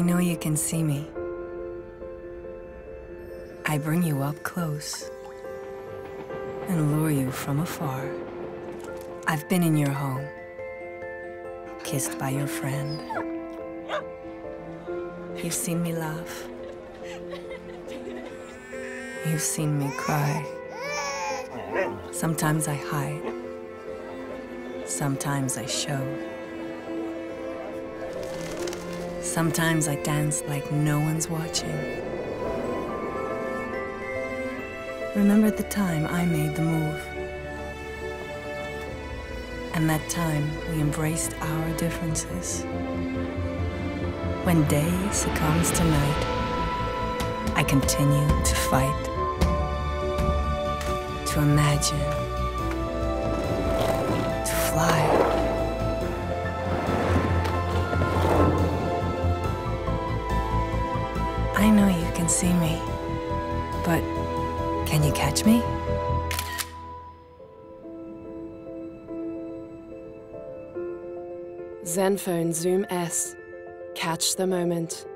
I know you can see me. I bring you up close and lure you from afar. I've been in your home, kissed by your friend. You've seen me laugh. You've seen me cry. Sometimes I hide. Sometimes I show. Sometimes I dance like no one's watching. Remember the time I made the move. And that time we embraced our differences. When day succumbs to night, I continue to fight, to imagine, I know you can see me, but can you catch me? Zenfone Zoom S. Catch the moment.